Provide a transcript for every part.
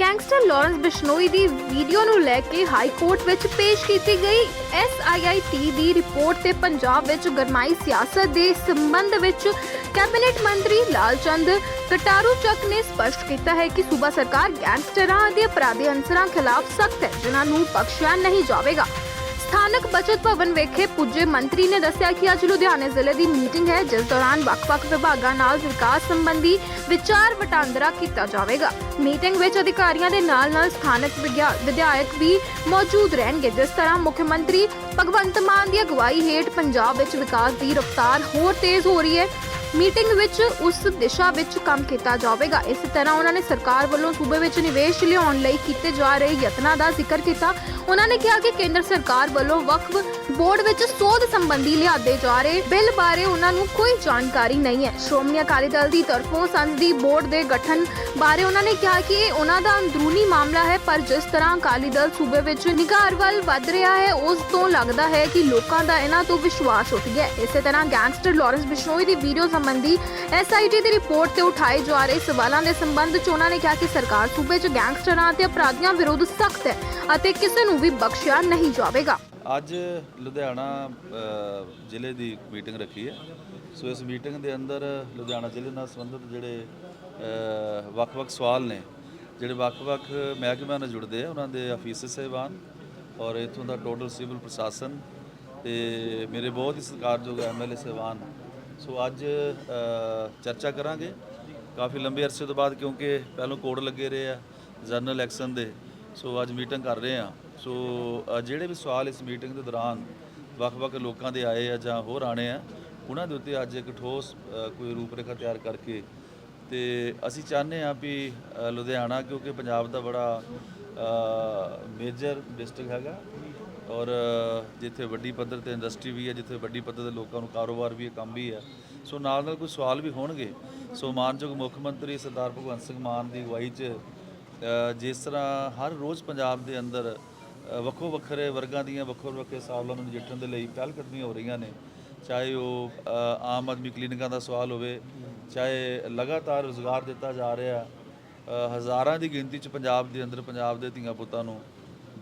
Gangster Lawrence Bishnoi ਦੀ video ਨੂੰ ਲੈ ਕੇ ਹਾਈ ਕੋਰਟ ਵਿੱਚ ਪੇਸ਼ ਕੀਤੀ ਗਈ। SIIT ਦੀ ਰਿਪੋਰਟ ਤੇ ਪੰਜਾਬ ਵਿੱਚ ਗਰਮਾਈ ਸਿਆਸਤ ਦੇ ਸੰਬੰਧ ਵਿੱਚ ਕੈਬਨਿਟ ਮੰਤਰੀ ਲਾਲਚੰਦ ਕਟਾਰੂ ਚੱਕ ਨੇ ਸਪਸ਼ਟ ਕੀਤਾ ਹੈ ਕਿ ਸੂਬਾ ਸਰਕਾਰ ਗੈਂਗਸਟਰਾਂ ਅਤੇ ਅਪਰਾਧੀ ਅੰਸਰਾਂ ਖਿਲਾਫ ਸਖਤ ਹੈ, ਜਿਨ੍ਹਾਂ ਨੂੰ ਬਖਸ਼ਿਆ ਨਹੀਂ ਜਾਵੇਗਾ। ਸਥਾਨਕ ਬਚਤ ਭਵਨ ਵਿਖੇ ਪੁੱਜੇ ਮੰਤਰੀ ਨੇ ਦੱਸਿਆ ਕਿ ਅੱਜ ਲੁਧਿਆਣੇ ਜ਼ਿਲ੍ਹੇ ਦੀ ਮੀਟਿੰਗ ਹੈ, ਜਿਸ ਦੌਰਾਨ ਵੱਖ-ਵੱਖ ਵਿਭਾਗਾਂ ਨਾਲ ਵਿਕਾਸ ਸੰਬੰਧੀ ਵਿਚਾਰ ਵਟਾਂਦਰਾ ਕੀਤਾ ਜਾਵੇਗਾ। ਮੀਟਿੰਗ ਵਿੱਚ ਅਧਿਕਾਰੀਆਂ ਦੇ ਨਾਲ-ਨਾਲ ਸਥਾਨਕ ਵਿਧਾਇਕ ਵੀ ਮੌਜੂਦ ਰਹਿਣਗੇ, ਜਿਸ ਤਰ੍ਹਾਂ ਮੁੱਖ ਮੰਤਰੀ ਭਗਵੰਤ ਮਾਨ ਦੀ ਅਗਵਾਈ ਹੇਠ ਪੰਜਾਬ ਵਿੱਚ ਵਿਕਾਸ ਦੀ ਰਫ਼ਤਾਰ ਹੋਰ ਤੇਜ਼ ਹੋ ਰਹੀ ਹੈ। ਮੀਟਿੰਗ ਵਿੱਚ ਉਸ ਦਿਸ਼ਾ ਵਿੱਚ ਕੰਮ ਕੀਤਾ ਜਾਵੇਗਾ। ਇਸ ਤਰ੍ਹਾਂ ਉਹਨਾਂ ਨੇ ਸਰਕਾਰ ਵੱਲੋਂ ਸੂਬੇ ਵਿੱਚ ਨਿਵੇਸ਼ ਲਿਆਉਣ ਲਈ ਕੀਤੇ ਜਾ ਰਹੇ ਯਤਨਾਂ ਦਾ ਜ਼ਿਕਰ ਕੀਤਾ। ਉਹਨਾਂ ਨੇ ਕਿਹਾ ਕਿ ਕੇਂਦਰ ਸਰਕਾਰ ਵੱਲੋਂ ਵਕਫ ਬੋਰਡ ਵਿੱਚ ਸੋਧ ਸੰਬੰਧੀ ਲਿਆਦੇ ਜਾ ਰਹੇ ਬਿੱਲ ਬਾਰੇ ਉਹਨਾਂ ਨੂੰ ਕੋਈ ਜਾਣਕਾਰੀ ਨਹੀਂ ਹੈ। ਸ਼੍ਰੋਮਣੀ ਅਕਾਲੀ ਦਲ ਦੀ ਤਰਫੋਂ ਸੰਸਦੀ ਬੋਰਡ ਦੇ ਗਠਨ ਬਾਰੇ ਉਹਨਾਂ ਨੇ ਕਿਹਾ ਕਿ ਇਹ ਉਹਨਾਂ ਦਾ ਅੰਦਰੂਨੀ ਮਾਮਲਾ ਹੈ, ਪਰ ਜਿਸ ਤਰ੍ਹਾਂ ਅਕਾਲੀ ਦਲ ਸੂਬੇ ਵਿੱਚ ਨਿਗਾਰ ਵੱਲ ਵੱਧ ਰਿਹਾ ਹੈ, ਉਸ ਤੋਂ ਲੱਗਦਾ ਹੈ ਕਿ ਲੋਕਾਂ ਦਾ ਇਹਨਾਂ ਤੋਂ ਵਿਸ਼ਵਾਸ ਉੱਠ ਗਿਆ ਇਸੇ ਤਰ੍ਹਾਂ ਗੈਂਗਸਟਰ ਲਾਰੈਂਸ ਬਿਸ਼ਨੋਈ ਦੀ ਵੀਡੀਓ ਸੰਬੰਧੀ ਐਸਆਈਟੀ ਦੀ ਰਿਪੋਰਟ ਤੇ ਉਠਾਏ ਜਾ ਰਹੇ ਸਵਾਲਾਂ ਦੇ ਸੰਬੰਧ 'ਚ ਉਹਨਾਂ ਨੇ ਕਿਹਾ ਕਿ ਸਰਕਾਰ ਸੂਬੇ 'ਚ ਗੈਂਗਸਟਰਾਂ ਅਤੇ ਅਪਰਾਧੀਆਂ ਵਿਰੁੱਧ ਸਖਤ ਹੈ ਅਤੇ ਕਿਸੇ ਨੂੰ ਵੀ ਬਖਸ਼ਿਆ ਨਹੀਂ ਜਾਵੇਗਾ। ਅੱਜ ਲੁਧਿਆਣਾ ਅ, ਜ਼ਿਲ੍ਹੇ ਦੀ ਮੀਟਿੰਗ ਰੱਖੀ ਹੈ। ਸੋ ਇਸ ਮੀਟਿੰਗ ਦੇ ਅੰਦਰ ਲੁਧਿਆਣਾ ਜ਼ਿਲ੍ਹੇ ਨਾਲ ਸੰਬੰਧਿਤ ਜਿਹੜੇ ਅ, ਵੱਖ-ਵੱਖ ਸਵਾਲ ਨੇ ਜਿਹੜੇ ਵੱਖ-ਵੱਖ ਮਹਿਕਮਿਆਂ ਨਾਲ ਜੁੜਦੇ ਆ ਉਹਨਾਂ ਦੇ ਅਫੀਸਰ ਸਹਿਬਾਨ ਔਰ ਇਥੋਂ ਦਾ ਟੋਟਲ ਸਿਵਲ ਪ੍ਰਸ਼ਾਸਨ ਤੇ ਮੇਰੇ ਬਹੁਤ ਹੀ ਸਤਿਕਾਰਯੋਗ ਐਮਐਲਏ ਸਹਿਬਾਨ ਸੋ ਅੱਜ ਚਰਚਾ ਕਰਾਂਗੇ। ਕਾਫੀ ਲੰਬੇ ਅਰਸੇ ਤੋਂ ਬਾਅਦ ਕਿਉਂਕਿ ਪਹਿਲੋਂ ਕੋਡ ਲੱਗੇ ਰਹੇ ਆ ਜਨਰਲ ਇਲੈਕਸ਼ਨ ਦੇ। ਸੋ ਅੱਜ ਮੀਟਿੰਗ ਕਰ ਰਹੇ ਆ। ਸੋ ਜਿਹੜੇ ਵੀ ਸਵਾਲ ਇਸ ਮੀਟਿੰਗ ਦੇ ਦੌਰਾਨ ਵੱਖ-ਵੱਖ ਲੋਕਾਂ ਦੇ ਆਏ ਆ ਜਾਂ ਹੋਰ ਆਣੇ ਆ, ਉਹਨਾਂ ਦੇ ਉੱਤੇ ਅੱਜ ਇੱਕ ਠੋਸ ਕੋਈ ਰੂਪਰੇਖਾ ਤਿਆਰ ਕਰਕੇ ਤੇ ਅਸੀਂ ਚਾਹੁੰਦੇ ਆ ਵੀ ਲੁਧਿਆਣਾ ਕਿਉਂਕਿ ਪੰਜਾਬ ਦਾ ਬੜਾ ਮੇਜਰ ਡਿਸਟ੍ਰਿਕਟ ਹੈਗਾ। ਔਰ ਜਿੱਥੇ ਵੱਡੀ ਪੱਧਰ ਤੇ ਇੰਡਸਟਰੀ ਵੀ ਹੈ, ਜਿੱਥੇ ਵੱਡੀ ਪੱਧਰ ਤੇ ਲੋਕਾਂ ਨੂੰ ਕਾਰੋਬਾਰ ਵੀ ਹੈ, ਕੰਮ ਵੀ ਹੈ। ਸੋ ਨਾਲ ਨਾਲ ਕੋਈ ਸਵਾਲ ਵੀ ਹੋਣਗੇ। ਸੋ ਮਾਨਯੋਗ ਮੁੱਖ ਮੰਤਰੀ ਸਰਦਾਰ ਭਗਵੰਤ ਸਿੰਘ ਮਾਨ ਦੀ ਅਗਵਾਈ 'ਚ ਜਿਸ ਤਰ੍ਹਾਂ ਹਰ ਰੋਜ਼ ਪੰਜਾਬ ਦੇ ਅੰਦਰ ਵੱਖੋ ਵੱਖਰੇ ਵਰਗਾਂ ਦੀਆਂ ਵੱਖੋ ਵੱਖਰੇ ਸਵਾਲਾਂ ਨੂੰ ਨਜਿੱਠਣ ਦੇ ਲਈ ਪਹਿਲ ਕਦਮੀਆਂ ਹੋ ਰਹੀਆਂ ਨੇ। ਚਾਹੇ ਉਹ ਆਮ ਆਦਮੀ ਕਲੀਨਿਕਾਂ ਦਾ ਸਵਾਲ ਹੋਵੇ, ਚਾਹੇ ਲਗਾਤਾਰ ਰੋਜ਼ਗਾਰ ਦਿੱਤਾ ਜਾ ਰਿਹਾ ਹਜ਼ਾਰਾਂ ਦੀ ਗਿਣਤੀ 'ਚ ਪੰਜਾਬ ਦੇ ਅੰਦਰ ਪੰਜਾਬ ਦੇ ਧੀਆਂ ਪੁੱਤਾਂ ਨੂੰ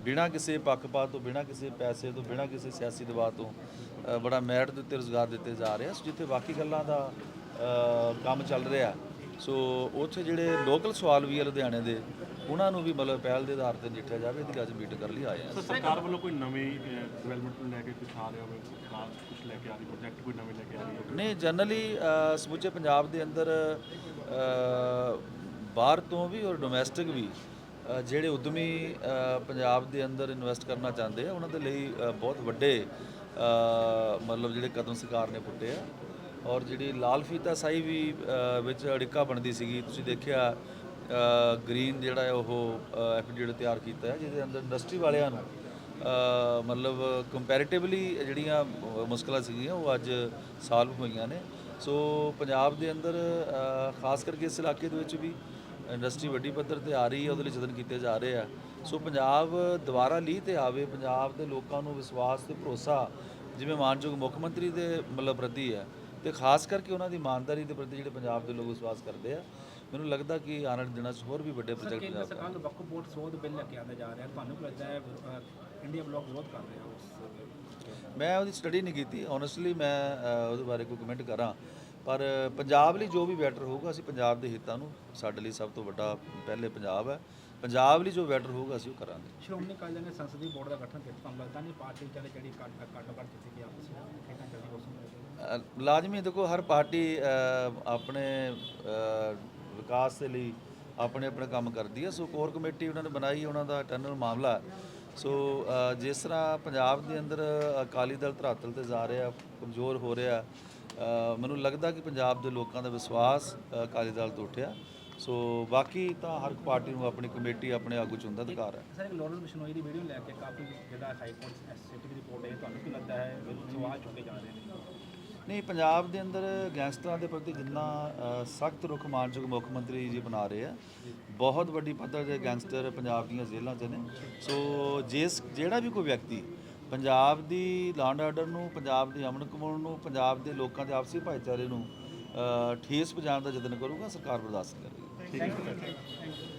ਬਿਨਾਂ ਕਿਸੇ ਪੱਖਪਾਤ ਤੋਂ ਬਿਨਾਂ ਕਿਸੇ ਪੈਸੇ ਤੋਂ ਬਿਨਾਂ ਕਿਸੇ ਸਿਆਸੀ ਦਬਾਅ ਤੋਂ ਬੜਾ ਮੈਰਿਟ ਦੇ ਉੱਤੇ ਰੋਜ਼ਗਾਰ ਦਿੱਤੇ ਜਾ ਰਹੇ ਆ ਸੋ ਜਿੱਥੇ ਬਾਕੀ ਗੱਲਾਂ ਦਾ ਕੰਮ ਚੱਲ ਰਿਹਾ। ਸੋ ਉੱਥੇ ਜਿਹੜੇ ਲੋਕਲ ਸਵਾਲ ਵੀ ਆ ਲੁਧਿਆਣੇ ਦੇ ਉਹਨਾਂ ਨੂੰ ਵੀ ਮਤਲਬ ਪਹਿਲ ਦੇ ਆਧਾਰ ਤੇ ਨਜਿੱਠਿਆ ਜਾਵੇ ਇਹਦੀ ਅੱਜ ਮੀਟਿੰਗ ਕਰਨ ਲਈ ਆਏ ਆ। ਸਰ ਸਰਕਾਰ ਵੱਲੋਂ ਕੋਈ ਨਵੀਂ ਡਿਵੈਲਪਮੈਂਟ ਨੂੰ ਲੈ ਕੇ ਕੁਝ ਆ ਰਿਹਾ ਹੋਵੇ ਖਾਸ ਕੁਝ ਲੈ ਕੇ ਆ ਰਹੀ ਪ੍ਰੋਜੈਕਟ ਕੋਈ ਨਵੇਂ ਲੈ ਕੇ ਆ ਰਹੀ ਹੋਵੇ? ਨਹੀਂ ਜਨਰਲੀ ਸਮੁੱਚੇ ਪੰਜਾਬ ਦੇ ਅੰਦਰ ਬਾਹਰ ਤੋਂ ਵੀ ਔਰ ਡੋਮੈਸਟਿਕ ਵੀ ਜਿਹੜੇ ਉਦਮੀ ਪੰਜਾਬ ਦੇ ਅੰਦਰ ਇਨਵੈਸਟ ਕਰਨਾ ਚਾਹੁੰਦੇ ਆ ਉਹਨਾਂ ਦੇ ਲਈ ਬਹੁਤ ਵੱਡੇ ਮਤਲਬ ਜਿਹੜੇ ਕਦਮ ਸਰਕਾਰ ਨੇ ਪੁੱਟੇ ਆ। ਔਰ ਜਿਹੜੀ ਲਾਲ ਫੀਤਾ ਸਾਈ ਵੀ ਵਿੱਚ ਅੜਿੱਕਾ ਬਣਦੀ ਸੀਗੀ ਤੁਸੀਂ ਦੇਖਿਆ ਗ੍ਰੀਨ ਜਿਹੜਾ ਹੈ ਉਹ ਐਫੀਡੇਵਿਟ ਤਿਆਰ ਕੀਤਾ ਹੈ ਜਿਹਦੇ ਅੰਦਰ ਇੰਡਸਟਰੀ ਵਾਲਿਆਂ ਨੂੰ ਮਤਲਬ ਕੰਪੈਰੀਟਿਵਲੀ ਜਿਹੜੀਆਂ ਅ, ਮੁਸ਼ਕਲਾਂ ਸੀਗੀਆਂ ਉਹ ਅੱਜ ਸਾਲਵ ਹੋਈਆਂ ਨੇ। ਸੋ ਪੰਜਾਬ ਦੇ ਅੰਦਰ ਖਾਸ ਕਰਕੇ ਇਸ ਇਲਾਕੇ ਦੇ ਵਿੱਚ ਵੀ ਇੰਡਸਟਰੀ ਵੱਡੀ ਪੱਧਰ ਤੇ ਆ ਰਹੀ ਹੈ ਉਹਦੇ ਲਈ ਯਤਨ ਕੀਤੇ ਜਾ ਰਹੇ ਆ। ਸੋ ਪੰਜਾਬ ਦੁਬਾਰਾ ਲੀਹ ਤੇ ਆਵੇ ਪੰਜਾਬ ਦੇ ਲੋਕਾਂ ਨੂੰ ਵਿਸ਼ਵਾਸ ਤੇ ਭਰੋਸਾ ਜਿਵੇਂ ਮਾਨਯੋਗ ਮੁੱਖ ਮੰਤਰੀ ਦੇ ਮਤਲਬ ਪ੍ਰਤੀ ਹੈ ਤੇ ਖਾਸ ਕਰਕੇ ਉਹਨਾਂ ਦੀ ਇਮਾਨਦਾਰੀ ਦੇ ਪ੍ਰਤੀ ਜਿਹੜੇ ਪੰਜਾਬ ਦੇ ਲੋਕ ਵਿਸ਼ਵਾਸ ਕਰਦੇ ਆ ਮੈਨੂੰ ਲੱਗਦਾ ਕਿ ਆਉਣ ਵਾਲੇ ਦਿਨਾਂ 'ਚ ਹੋਰ ਵੀ ਵੱਡੇ ਪ੍ਰੋਜੈਕਟ ਪੰਜਾਬ ਸਰਕਾਰ ਨੂੰ ਵਕਫ ਬੋਰਡ ਸੋਧ ਬਿੱਲ ਲੈ ਕੇ ਆਉਂਦਾ ਜਾ ਰਿਹਾ ਤੁਹਾਨੂੰ ਲੱਗਦਾ ਹੈ ਇੰਡੀਆ ਬਲੌਕ ਵਿਰੋਧ ਕਰ ਰਿਹਾ ਉਸ ਮੈਂ ਉਹਦੀ ਸਟੱਡੀ ਨਹੀਂ ਕੀਤੀ। ਓਨੈਸਟਲੀ ਮੈਂ ਉਹਦੇ ਬਾਰੇ ਕੋਈ ਕਮੈਂਟ ਕਰਾਂ। ਪਰ ਪੰਜਾਬ ਲਈ ਜੋ ਵੀ ਬੈਟਰ ਹੋਊਗਾ ਅਸੀਂ ਪੰਜਾਬ ਦੇ ਹਿੱਤਾਂ ਨੂੰ ਸਾਡੇ ਲਈ ਸਭ ਤੋਂ ਵੱਡਾ ਪਹਿਲੇ ਪੰਜਾਬ ਹੈ। ਪੰਜਾਬ ਲਈ ਜੋ ਬੈਟਰ ਹੋਊਗਾ ਅਸੀਂ ਉਹ ਕਰਾਂਗੇ। ਸ਼੍ਰੋਮਣੀ ਅਕਾਲੀ ਨੇ ਸੰਸਦੀ ਬੋਰਡ ਦਾ ਗਠਨ ਕੀਤਾ। ਲੱਗਦਾ ਨਹੀਂ ਪਾਰਟੀ ਵਿਚਾਲੇ ਜਿਹੜੀ ਕੱਟ ਕੱਟ ਕੱਟ ਦਿੱਤੀ ਗਈ ਆਪਸ ਵਿੱਚ। ਖੇਡਾਂ ਚੱਲਦੀ ਉਸ ਲਾਜ਼ਮੀ ਦੇਖੋ ਹਰ ਪਾਰਟੀ ਆਪਣੇ ਵਿਕਾਸ ਦੇ ਲਈ ਆਪਣੇ ਆਪਣੇ ਕੰਮ ਕਰਦੀ ਹੈ। ਸੋ ਕੋਰ ਕਮੇਟੀ ਉਹਨਾਂ ਨੇ ਬਣਾਈ ਉਹਨਾਂ ਦਾ ਟਰਨਲ ਮਾਮਲਾ। ਸੋ ਜਿਸ ਤਰ੍ਹਾਂ ਪੰਜਾਬ ਦੇ ਅੰਦਰ ਅਕਾਲੀ ਦਲ ਧਰਾਤਲ ਤੇ ਜਾ ਰਿਹਾ ਕਮਜ਼ੋਰ ਹੋ ਰਿਹਾ ਮੈਨੂੰ ਲੱਗਦਾ ਕਿ ਪੰਜਾਬ ਦੇ ਲੋਕਾਂ ਦਾ ਵਿਸ਼ਵਾਸ ਅਕਾਲੀ ਦਲ ਤੋਂ ਉੱਠਿਆ। ਸੋ ਬਾਕੀ ਤਾਂ ਹਰ ਇੱਕ ਪਾਰਟੀ ਨੂੰ ਆਪਣੀ ਕਮੇਟੀ ਆਪਣੇ ਆਗੂ ਚੁਣਨ ਦਾ ਅਧਿਕਾਰ ਹੈ। ਸਰ ਇੱਕ ਲੋਰੈਂਸ ਬਿਸ਼ਨੋਈ ਦੀ ਵੀਡੀਓ ਲੈ ਕੇ ਕਾਫੀ ਜਿਹੜਾ ਹਾਈ ਕੋਰਟ ਐਸਸੀਟੀ ਦੀ ਰਿਪੋਰਟ ਹੈ ਤੁਹਾਨੂੰ ਕੀ ਲੱਗਦਾ ਹੈ? ਸਵਾਲ ਚੁੱਕੇ ਜਾ ਰਹੇ ਨੇ। ਨਹੀਂ ਪੰਜਾਬ ਦੇ ਅੰਦਰ ਗੈਂਗਸਟਰਾਂ ਦੇ ਪ੍ਰਤੀ ਜਿੰਨਾ ਸਖਤ ਰੁਖ ਮਾਨਯੋਗ ਮੁੱਖ ਮੰਤਰੀ ਜੀ ਬਣਾ ਰਹੇ ਆ। ਬਹੁਤ ਵੱਡੀ ਪੱਧਰ ਦੇ ਗੈਂਗਸਟਰ ਪੰਜਾਬ ਦੀਆਂ ਜੇਲ੍ਹਾਂ 'ਚ ਨੇ। ਸੋ ਜਿਸ ਜਿਹੜਾ ਵੀ ਕੋਈ ਵਿਅਕਤੀ ਪੰਜਾਬ ਦੀ ਲਾਂਡ ਆਰਡਰ ਨੂੰ, ਪੰਜਾਬ ਦੀ ਅਮਨ ਕਮਾਉਣ ਨੂੰ, ਪੰਜਾਬ ਦੇ ਲੋਕਾਂ ਦੇ ਆਪਸੀ ਭਾਈਚਾਰੇ ਨੂੰ ਠੇਸ ਪਹੁੰਚਾਉਣ ਦਾ ਯਤਨ ਕਰੂਗਾ, ਸਰਕਾਰ ਬਰਦਾਸ਼ਤ ਕਰੇਗੀ। ਠੀਕ ਹੈ